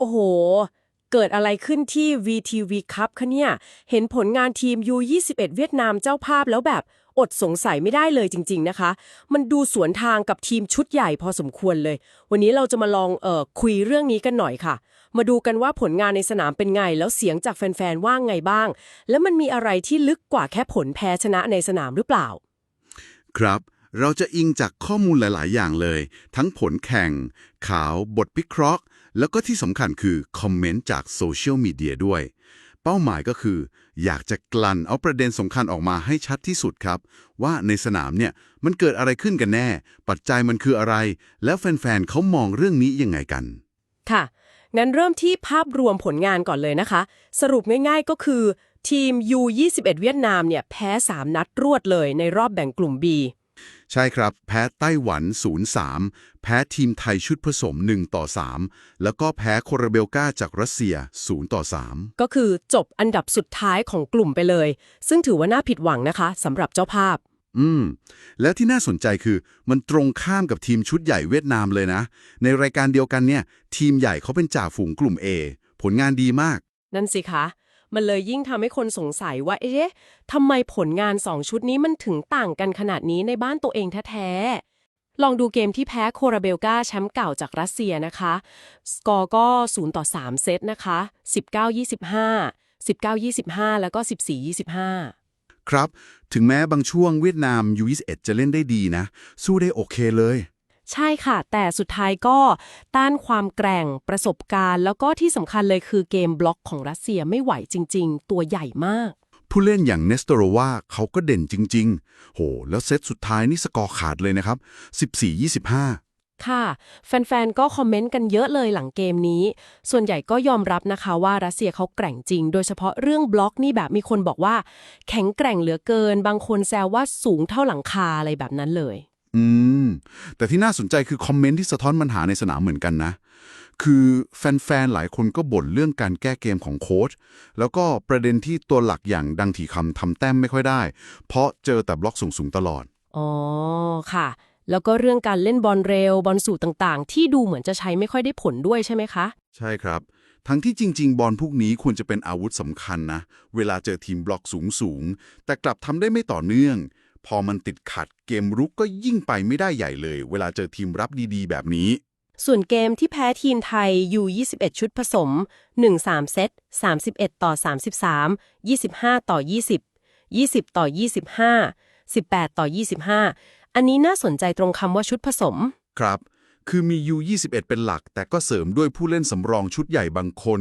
โอ้โห เกิดอะไรขึ้นที่ VTV Cup คะเนี่ย เห็นผลงานทีม U21 เวียดนามเจ้าภาพแล้วแบบอดสงสัยไม่ได้เลยจริง ๆนะคะ มันดูสวนทางกับทีมชุดใหญ่พอสมควรเลย วันนี้เราจะมาลองเอ่อคุยเรื่องนี้กันหน่อยค่ะ มาดูกันว่าผลงานในสนามเป็นไง แล้วเสียงจากแฟนๆ ว่างไงบ้าง แล้วมันมีอะไรที่ลึกกว่าแค่ผลแพ้ชนะในสนามหรือเปล่า ครับเราจะอิงจากข้อมูลหลาย ๆ อย่างเลย ทั้งผลแข่ง ข่าว บทวิเคราะห์ แล้วก็ที่สำคัญคือคอมเมนต์จากโซเชียลมีเดียด้วย เป้าหมายก็คือ อยากจะกลั่นเอาประเด็นสำคัญออกมาให้ชัดที่สุดครับ ว่าในสนามเนี่ยมันเกิดอะไรขึ้นกันแน่ ปัจจัยมันคืออะไร แล้วแฟนๆเขามองเรื่องนี้ยังไงกัน ค่ะ งั้นเริ่มที่ภาพรวมผลงานก่อนเลยนะคะ สรุปง่ายๆก็คือ ทีม U21 เวียดนามเนี่ยแพ้ 3 นัดรวดเลยในรอบแบ่งกลุ่ม B ใช่ครับ แพ้ไต้หวัน 0-3 แพ้ทีมไทยชุดผสม 1 ต่อ 3 แล้วก็แพ้โคราเบลกาจากรัสเซีย 0 ต่อ 3 ก็คือจบอันดับสุดท้ายของกลุ่มไปเลย ซึ่งถือว่าน่าผิดหวังนะคะสำหรับเจ้าภาพ อืม แล้วที่น่าสนใจคือมันตรงข้ามกับทีมชุดใหญ่เวียดนามเลยนะ ในรายการเดียวกันเนี่ย ทีมใหญ่เขาเป็นจ่าฝูงกลุ่ม A ผลงานดีมาก นั่นสิคะ มันเลยยิ่งทำให้คนสงสัยว่า เอ๊ะทำไมผลงาน2ชุดนี้มันถึงต่างกันขนาดนี้ในบ้านตัวเองแท้ๆ ลองดูเกมที่แพ้โคราเบลกาแชมป์เก่าจากรัสเซียนะคะ สกอร์ก็ 0 ต่อ 3 เซตนะคะ 19-25 19-25 แล้วก็ 14-25ครับ ถึงแม้บางช่วงเวียดนาม U21 จะเล่นได้ดีนะ สู้ได้โอเคเลย ใช่ค่ะ แต่สุดท้ายก็ต้านความแกร่งประสบการณ์ แล้วก็ที่สำคัญเลยคือเกมบล็อกของรัสเซียไม่ไหวจริง ๆ ตัวใหญ่มาก ผู้เล่นอย่างเนสโตโรวาเขาก็เด่นจริง ๆ โห แล้วเซตสุดท้ายนี่สกอร์ขาดเลยนะครับ 14-25ค่ะ แฟน ๆ ก็คอมเมนต์กันเยอะเลยหลังเกมนี้ ส่วนใหญ่ก็ยอมรับนะคะว่ารัสเซียเขาแกร่งจริง โดยเฉพาะเรื่องบล็อกนี่แบบมีคนบอกว่า แข็งแกร่งเหลือเกิน บางคนแซวว่าสูงเท่าหลังคาอะไรแบบนั้นเลย อืม แต่ที่น่าสนใจคือคอมเมนต์ที่สะท้อนปัญหาในสนามเหมือนกันนะ คือแฟนๆ หลายคนก็บ่นเรื่องการแก้เกมของโค้ชแล้วก็ประเด็นที่ตัวหลักอย่างดังถีคำทำแต้มไม่ค่อยได้ เพราะเจอแต่บล็อกสูงๆตลอด อ๋อ ค่ะ แล้วก็เรื่องการเล่นบอลเร็วบอลสูตรต่างๆ ที่ดูเหมือนจะใช้ไม่ค่อยได้ผลด้วยใช่ไหมคะ ใช่ครับทั้งที่จริง ๆ บอลพวกนี้ควรจะเป็นอาวุธสำคัญนะ เวลาเจอทีมบล็อกสูง ๆ แต่กลับทำได้ไม่ต่อเนื่อง พอมันติดขัดเกมรุกก็ยิ่งไปไม่ได้ใหญ่เลย เวลาเจอทีมรับดีๆ แบบนี้ ส่วนเกมที่แพ้ทีมไทยอยู่ 21 ชุดผสม 1-3 เซต 31 ต่อ 33 25 ต่อ 20 20 ต่อ 25 18 ต่อ 25 อันนี้น่าสนใจตรงคำว่าชุดผสม ครับ คือมี U21 เป็นหลัก แต่ก็เสริมด้วยผู้เล่นสำรองชุดใหญ่บางคน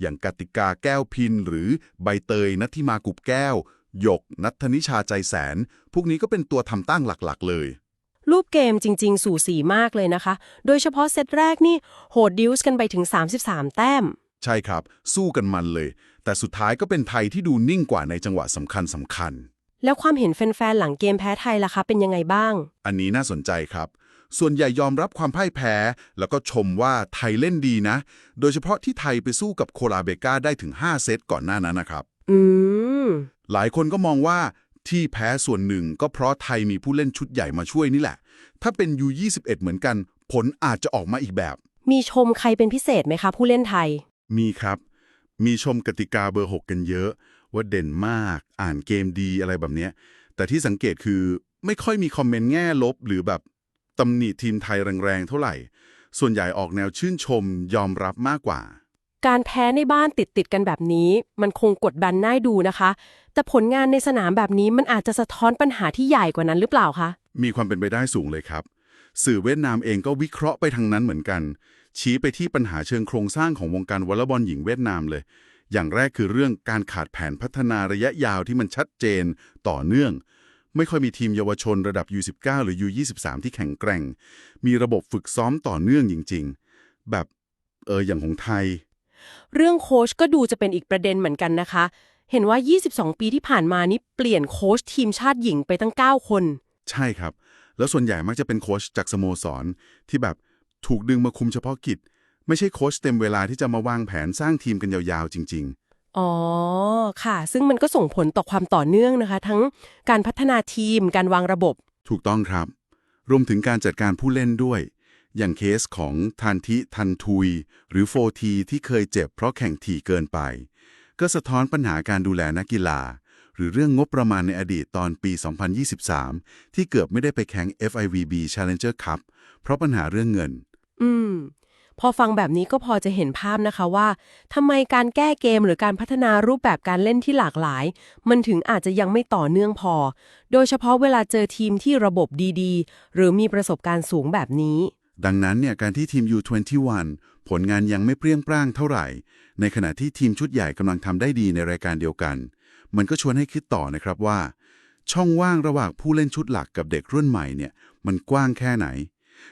อย่างกติกาแก้วพินหรือใบเตยนัทธิมากุบแก้ว หยก นัทธนิชาใจแสน พวกนี้ก็เป็นตัวทำตั้งหลักๆ เลย รูปเกมจริง ๆ สู่สีมากเลยนะคะ โดยเฉพาะเซตแรกนี่โหดดิวส์กันไปถึง 33 แต้ม ใช่ครับ สู้กันมันเลย แต่สุดท้ายก็เป็นไทยที่ดูนิ่งกว่าในจังหวะสำคัญสำคัญ แล้วความเห็นแฟนๆหลังเกมแพ้ไทยล่ะคะเป็นยังไงบ้าง อันนี้น่าสนใจครับ ส่วนใหญ่ยอมรับความพ่ายแพ้ แล้วก็ชมว่าไทยเล่นดีนะ โดยเฉพาะที่ไทยไปสู้กับโคลาเบกาได้ถึง 5 เซตก่อนหน้านั้นนะครับ อืม หลายคนก็มองว่าที่แพ้ส่วนหนึ่งก็เพราะไทยมีผู้เล่นชุดใหญ่มาช่วยนี่แหละ ถ้าเป็น U21 เหมือนกัน ผลอาจจะออกมาอีกแบบ มีชมใครเป็นพิเศษไหมคะผู้เล่นไทย มีครับ มีชมกติกาเบอร์ 6 กันเยอะ ว่าเด่นมาก อ่านเกมดีอะไรแบบเนี้ย แต่ที่สังเกตคือไม่ค่อยมีคอมเมนต์แง่ลบ หรือแบบตำหนิทีมไทยแรงๆเท่าไหร่ ส่วนใหญ่ออกแนวชื่นชมยอมรับมากกว่า การแพ้ในบ้านติดติดกันแบบนี้ มันคงกดดันน่าดูนะคะ แต่ผลงานในสนามแบบนี้มันอาจจะสะท้อนปัญหาที่ใหญ่กว่านั้นหรือเปล่าคะมีความเป็นไปได้สูงเลยครับ สื่อเวียดนามเองก็วิเคราะห์ไปทางนั้นเหมือนกัน ชี้ไปที่ปัญหาเชิงโครงสร้างของวงการวอลเลย์บอลหญิงเวียดนามเลย อย่างแรกคือเรื่องการขาดแผนพัฒนาระยะยาวที่มันชัดเจน ต่อเนื่อง ไม่ค่อยมีทีมเยาวชนระดับ U19 หรือ U23 ที่แข็งแกร่ง มีระบบฝึกซ้อมต่อเนื่องจริง ๆ แบบเอออย่างของไทย เรื่องโค้ชก็ดูจะเป็นอีกประเด็นเหมือนกันนะคะ เห็นว่า 22 ปีที่ผ่านมานี่เปลี่ยนโค้ชทีมชาติหญิงไปตั้ง 9 คน ใช่ครับ แล้วส่วนใหญ่มักจะเป็นโค้ชจากสโมสร ที่แบบถูกดึงมาคุมเฉพาะกิจ ไม่ใช่โค้ชเต็มเวลาที่จะมาวางแผนสร้างทีมกันยาวๆ จริงอ๋อ ค่ะ ซึ่งมันก็ส่งผลต่อความต่อเนื่องนะคะ ทั้งการพัฒนาทีม การวางระบบๆถูกต้องครับ รวมถึงการจัดการผู้เล่นด้วย อย่างเคสของทันทิทันทุย หรือโฟทีที่เคยเจ็บเพราะแข่งถี่เกินไป ก็สะท้อนปัญหาการดูแลนักกีฬา หรือเรื่องงบประมาณในอดีตตอนปี 2023 ที่เกือบไม่ได้ไปแข่ง FIVB Challenger Cup เพราะปัญหาเรื่องเงิน อืม พอฟังแบบนี้ก็พอจะเห็นภาพนะคะว่าทำไมการแก้เกมหรือการพัฒนารูปแบบการเล่นที่หลากหลาย มันถึงอาจจะยังไม่ต่อเนื่องพอ โดยเฉพาะเวลาเจอทีมที่ระบบดีๆ หรือมีประสบการณ์สูงแบบนี้ ดังนั้นเนี่ยการที่ทีม U21 ผลงานยังไม่เปรี้ยงปร้างเท่าไหร่ ในขณะที่ทีมชุดใหญ่กำลังทำได้ดีในรายการเดียวกัน มันก็ชวนให้คิดต่อนะครับว่า ช่องว่างระหว่างผู้เล่นชุดหลักกับเด็กรุ่นใหม่เนี่ยมันกว้างแค่ไหน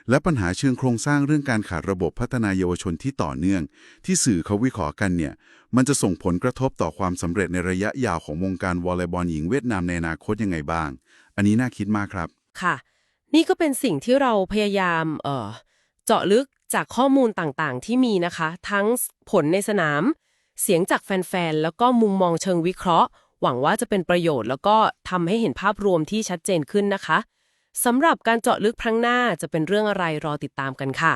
และปัญหาเชิงโครงสร้างเรื่องการขาดระบบพัฒนาเยาวชนที่ต่อเนื่อง ที่สื่อเขาวิเคราะห์กันเนี่ยมันจะส่งผลกระทบต่อความสำเร็จในระยะยาวของวงการวอลเลย์บอลหญิงเวียดนามในอนาคตยังไงบ้าง อันนี้น่าคิดมากครับค่ะ นี่ก็เป็นสิ่งที่เราพยายามเอ่อเจาะลึกจากข้อมูลต่างๆ ที่มีนะคะ ทั้งผลในสนาม เสียงจากแฟนๆ แล้วก็มุมมองเชิงวิเคราะห์ หวังว่าจะเป็นประโยชน์แล้วก็ทำให้เห็นภาพรวมที่ชัดเจนขึ้นนะคะสำหรับการเจาะลึกครั้งหน้าจะเป็นเรื่องอะไรรอติดตามกันค่ะ